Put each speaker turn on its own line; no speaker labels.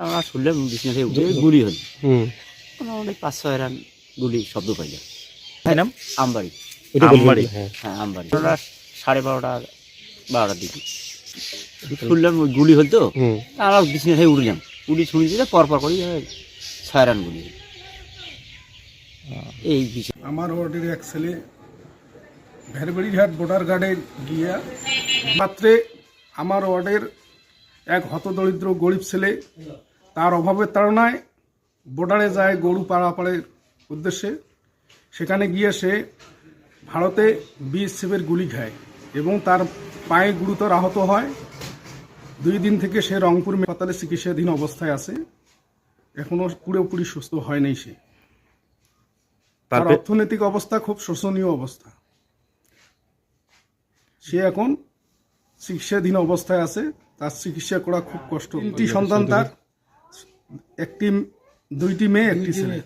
আমরা শুনলাম বিছনা থেকে উঠে গুলি হল।
হুম।
মোটামুটি পাঁচ ছয় রান গুলি শব্দ পাইলাম
তাই নাম?
আমবাড়ি।
আমবাড়ি।
হ্যাঁ।
হ্যাঁ আমবাড়ি। ওরা সাড়ে বারোটা বারোটার দিকে। শুনলাম ওই গুলি হল তো আমরা বিছনা থেকে উঠলাম উঠি শুনি দিলে পর পর করি ছয় রান গুলি। এই বিষয়
আমার ওয়ার্ডের এক ছেলে ভেরবেড়িঘাট বর্ডার গার্ডে গিয়া মাত্রে আমার ওয়ার্ডের এক হতদরিদ্র গরিব ছেলে তার অভাবের তাড়নায় বর্ডারে যায় গরু পাড়াপাড়ের উদ্দেশ্যে। সেখানে গিয়ে সে ভারতে বিএসএফের গুলি খায় এবং তার পায়ে গুরুতর আহত হয়। দুই দিন থেকে সে রংপুর হাসপাতালে চিকিৎসাধীন অবস্থায় আছে। এখনও পুরোপুরি সুস্থ হয় নাই সে। তার অর্থনৈতিক অবস্থা খুব শোষণীয় অবস্থা। সে এখন চিকিৎসাধীন অবস্থায় আছে। তার চিকিৎসা করা খুব কষ্ট। তিনটি সন্তান তার। একটি দুইটি মেয়ে একটি ছেলে।